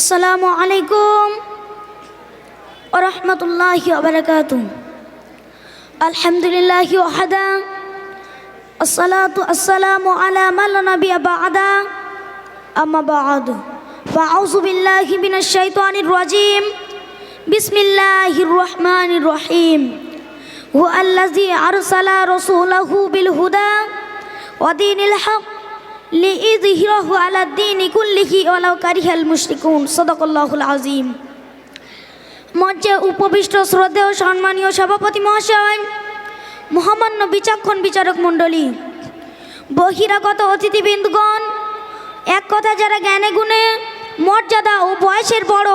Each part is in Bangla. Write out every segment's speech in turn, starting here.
আসসালামু আলাইকুম ওরহমতুল্লাহি ওবরাকাতু আলহামদুলিল্লাহ ওয়াহাদা الصلاة السلام على من لا نبي بعده أما بعد فأعوذ بالله من الشيطان الرجيم بسم الله الرحمن الرحيم هو الذي أرسل رسوله بالهدى ودين الحق লিইযহিরাহু আলা মুশরিকুন। সাদাকাল্লাহুল আযীম। মঞ্চে উপবিষ্ট শ্রদ্ধেয় সম্মানীয় সভাপতি মহাশয়, মহামান্য বিচক্ষণ বিচারক মণ্ডলী, বহিরাগত অতিথিবৃন্দগণ, এক কথা যারা জ্ঞানে গুণে, মর্যাদা ও বয়সের বড়,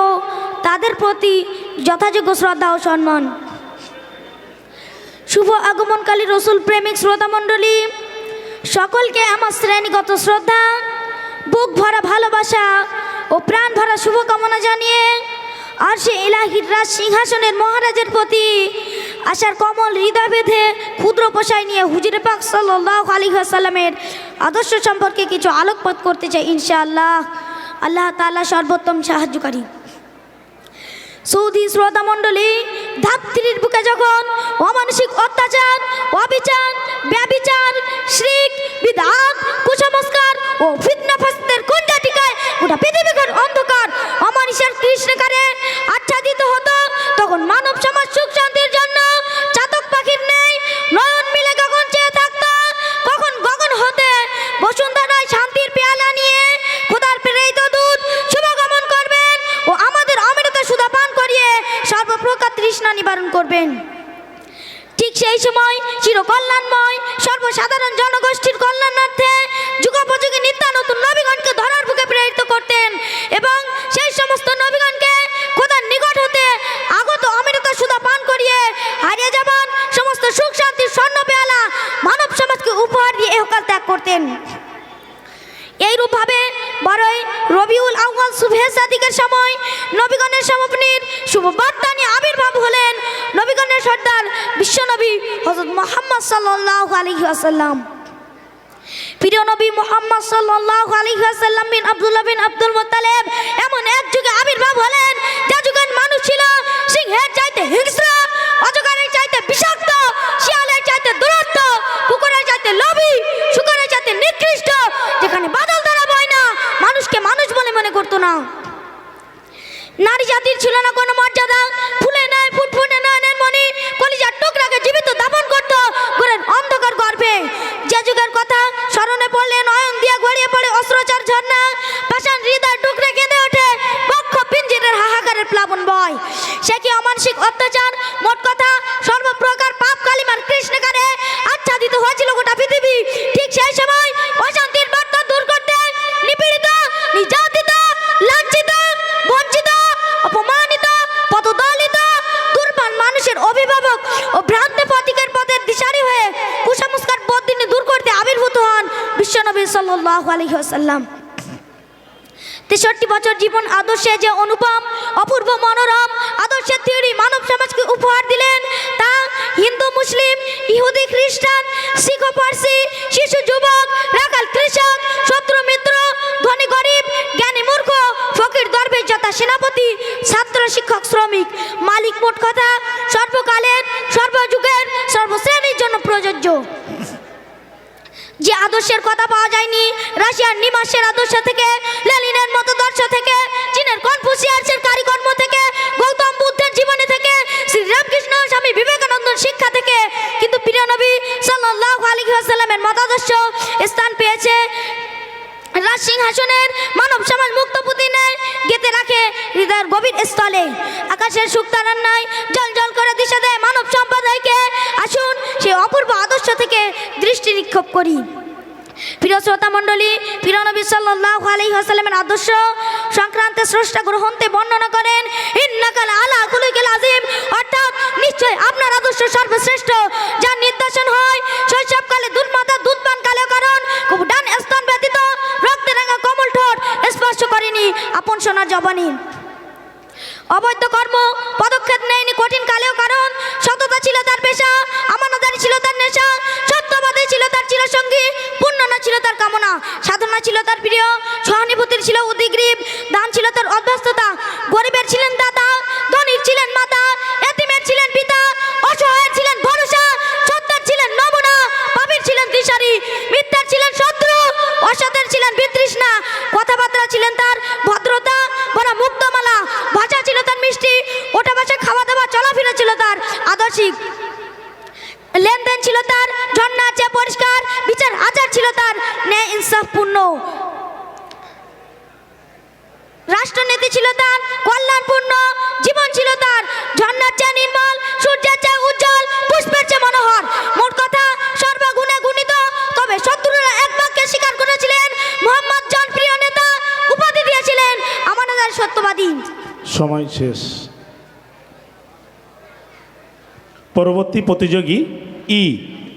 তাদের প্রতি যথাযোগ্য শ্রদ্ধা ও সম্মান। শুভ আগমনকালী রসুল প্রেমিক শ্রোতামণ্ডলী সকলকে আমার শ্রেণীগত শ্রদ্ধা, বুক ভরা ভালোবাসা ও প্রাণ ভরা শুভকামনা জানিয়ে আর সে ইলাহির রাজ সিংহাসনের মহারাজের প্রতি আশার কমল হৃদয় বেঁধে ক্ষুদ্র পোষায় নিয়ে হুজুরে পাক সাল্লাহ আলী সাল্লামের আদর্শ সম্পর্কে কিছু আলোকপাত করতে চাই ইনশাআল্লাহ। আল্লাহ তাআলা সর্বোত্তম সাহায্যকারী। সৌদি শ্রোতা ধাত্রীর বুকে যখন অমানসিক অত্যাচার অবিচার ব্যবিচার শ্রিক বিধান কুসংস্কার ও ফিতনা করবেন ঠিক সেই সময় চিরকল্যাণময়, সর্বসাধারণ জনগোষ্ঠীর কল্যাণার্থে যুগোপযোগী নিত্য নতুন নবীগণকে ধরার বুকে প্রেরিত করতেন এবং সেই সমস্ত নবীগণকে খোদার নিকট হতে আগত অমৃত সুধা পান করিয়ে হারিয়ে যাবান সমস্ত সুখ শান্তির স্বর্ণ পেয়ালা মানব সমাজকে উপহার দিয়ে এহকাল ত্যাগ করতেন। এইরূপভাবে বড়ই রবিউল আউয়াল শুভে সাদিকের সময় নবীগণের সমাপনীর শুভ বার্তা নিয়ে আবির্ভাব হলেন নবীগণের সর্দার বিশ্বনবী হজরত মোহাম্মদ সাল্লাহ আলী আসাল্লাম প্রিয় নবী মোহাম্মদ সাল্লাহ আলী আসাল্লাম বিন আব্দুল্লাহ বিন আব্দুল মোত্তালেব এমন এক যুগে আবির্ভাব হলেন, যে যুগের মানুষ ছিল সিংহের চাইতে হিংস্র, অজগরের চাইতে বিষাক্ত, শিয়ালের চাইতে দূরত্ব কুকুরের চাইতে লোভী, শুকরের চাইতে নিকৃষ্ট, যেখানে বাদল দ্বারা বয় না, মানুষকে মানুষ বলে মনে করতো না। নারী জাতির ছিল না কোনো মর্যাদা, ফুলে নয় ফুটফুটে নয়নের মনি কলিজার বয় সে কি অমানসিক অত্যাচার? মোট কথা, সর্বপ্রকার পাপ কালিমার কৃষ্ণকারে আচ্ছাদিত হয়েছিল গোটা পৃথিবী। ঠিক সেই সময় অশান্তির বার্তা দূর করতে নিপীড়িত, নির্যাতিত, লাঞ্ছিত, বঞ্চিত, অপমানিত, পদদলিত, দুর্বল মানুষের অভিভাবক ও ভ্রান্ত পথিকের পথের দিশারি হয়ে কুসংস্কার বদিনে দূর করতে আবির্ভূত হন বিশ্বনবী সাল্লাহ আলহি আসাল্লাম তেষট্টি বছর জীবন আদর্শে যে অনুপম, অপূর্ব মনোরম আদর্শের থিওরি মানব সমাজকে উপহার দিলেন তা হিন্দু, মুসলিম, ইহুদি, খ্রিস্টান, শিখ পার্সি, শিশু, যুবক, রাখাল, কৃষক, শত্রু, মিত্র, ধনী, গরিব, জ্ঞানী, মূর্খ, ফকির, দরবেশ, যথা সেনাপতি, ছাত্র, শিক্ষক, শ্রমিক। মালিক মোট কথা সর্বকালের, সর্বযুগের, সর্বশ্রেণীর জন্য প্রযোজ্য। যে আদর্শের কথা পাওয়া যায়নি, রাশিয়ার নিমাসের আদর্শ থেকে লেনিনের স্থান পেয়েছে। রাজ সিংহাসনের মানব সমাজ মুক্ত পুতিনে গেতে রাখে হৃদয়ের গভীর স্থলে। আকাশের সুক্তারার নয় জল জল করে দিশা দেয় মানব সম্প্রদায়কে। আসুন সেই অপূর্ব আদর্শ থেকে দৃষ্টি নিক্ষেপ করি। প্রিয় শ্রোতা মণ্ডলী, প্রিয় নবী সাল্লাল্লাহু আলাইহি ওয়াসাল্লামের আদর্শ সংক্রান্তে স্রষ্টা গ্রহণতে বর্ণনা করেন, ইন্নাকাল আলা আপন সোনা জবানি। অবৈধ কর্ম, পদক্ষেপ নেয়নি কঠিন কালেও কারণ। সততা ছিল তার পেশা আমানদারি ছিল তার নেশা। সত্যবাদী ছিল তার চিরসঙ্গী পূর্ণনা ছিল তার কামনা। সাধনা ছিল তার প্রিয়, সহানুভূতির ছিল উদিগ্রীব। দান ছিল তার অভ্যস্ততা। গরিবের ছিলেন দাদা ধনীর ছিলেন মাতা এতিমের ছিলেন পিতা অসহায়ের ছিলেন ভরসা সত্তার ছিলেন নমুনা পাপীর ছিলেন দিশারি মিথ্যার ছিলেন শত্রু অসতের ছিলেন বিতৃষ্ণা কথাবার্তা ছিলেন তার ভদ্রতা বড় মুক্তমালা ভাষা ছিল তার মিষ্টি ওটা ভাষা খাওয়া দাওয়া চলাফেরা ছিল তার আদর্শিক। লেনদেন ছিল তার ঝর্ণা চেয়ে পরিষ্কার, বিচার আচার ছিল তার, ন্যায় ইনসাফপূর্ণ রাষ্ট্রনীতি ছিল তার কল্যাণপূর্ণ জীবন ছিল তার ঝর্ণার চেয়ে নির্মল, সূর্যের চেয়ে উজ্জ্বল, পুষ্পের চেয়ে মনোহর। মোট কথা, সর্বগুণে গুণিত। তবে শত্রুরা এক বাক্যে স্বীকার করেছিলেন, মোহাম্মদ জনপ্রিয় নেতা উপাধি দিয়েছিলেন। আমাদের সত্যবাদী। সময় শেষ। পরবর্তী প্রতিযোগী ই।